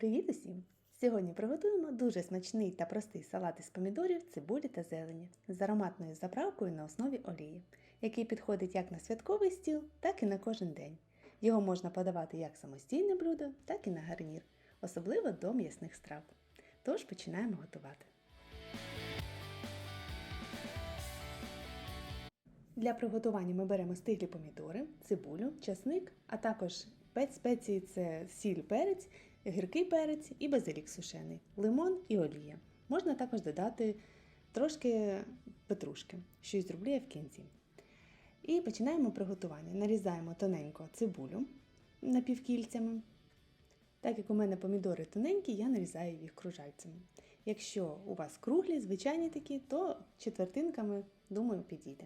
Привіт усім! Сьогодні приготуємо дуже смачний та простий салат із помідорів, цибулі та зелені з ароматною заправкою на основі олії, який підходить як на святковий стіл, так і на кожен день. Його можна подавати як самостійне блюдо, так і на гарнір, особливо до м'ясних страв. Тож починаємо готувати. Для приготування ми беремо стиглі помідори, цибулю, часник, а також п'ять спецій це сіль, перець, гіркий перець і базилік сушений, лимон і олія. Можна також додати трошки петрушки, що й зроблю я в кінці. І починаємо приготування. Нарізаємо тоненько цибулю напівкільцями. Так як у мене помідори тоненькі, я нарізаю їх кружальцями. Якщо у вас круглі, звичайні такі, то четвертинками, думаю, підійде.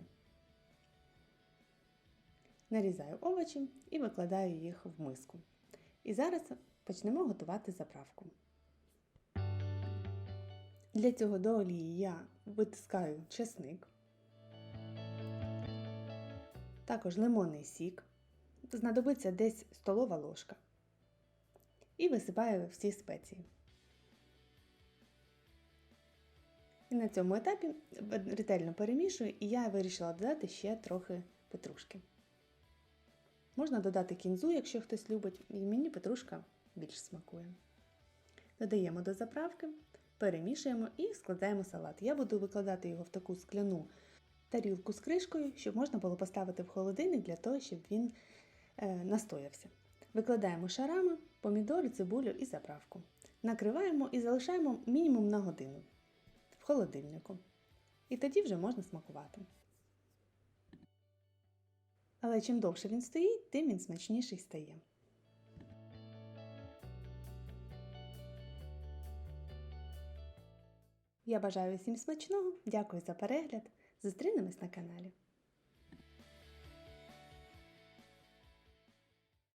Нарізаю овочі і викладаю їх в миску. І зараз почнемо готувати заправку. Для цього до олії я витискаю чесник, також лимонний сік, знадобиться десь столова ложка. І висипаю всі спеції. І на цьому етапі ретельно перемішую, і я вирішила додати ще трохи петрушки. Можна додати кінзу, якщо хтось любить, і мені петрушка більш смакує. Додаємо до заправки, перемішуємо і складаємо салат. Я буду викладати його в таку скляну тарілку з кришкою, щоб можна було поставити в холодильник для того, щоб він е, настоявся. Викладаємо шарами помідори, цибулю і заправку. Накриваємо і залишаємо мінімум на годину в холодильнику. І тоді вже можна смакувати. Але чим довше він стоїть, тим він смачніший стає. Я бажаю всім смачного, дякую за перегляд. Зустрінемось на каналі.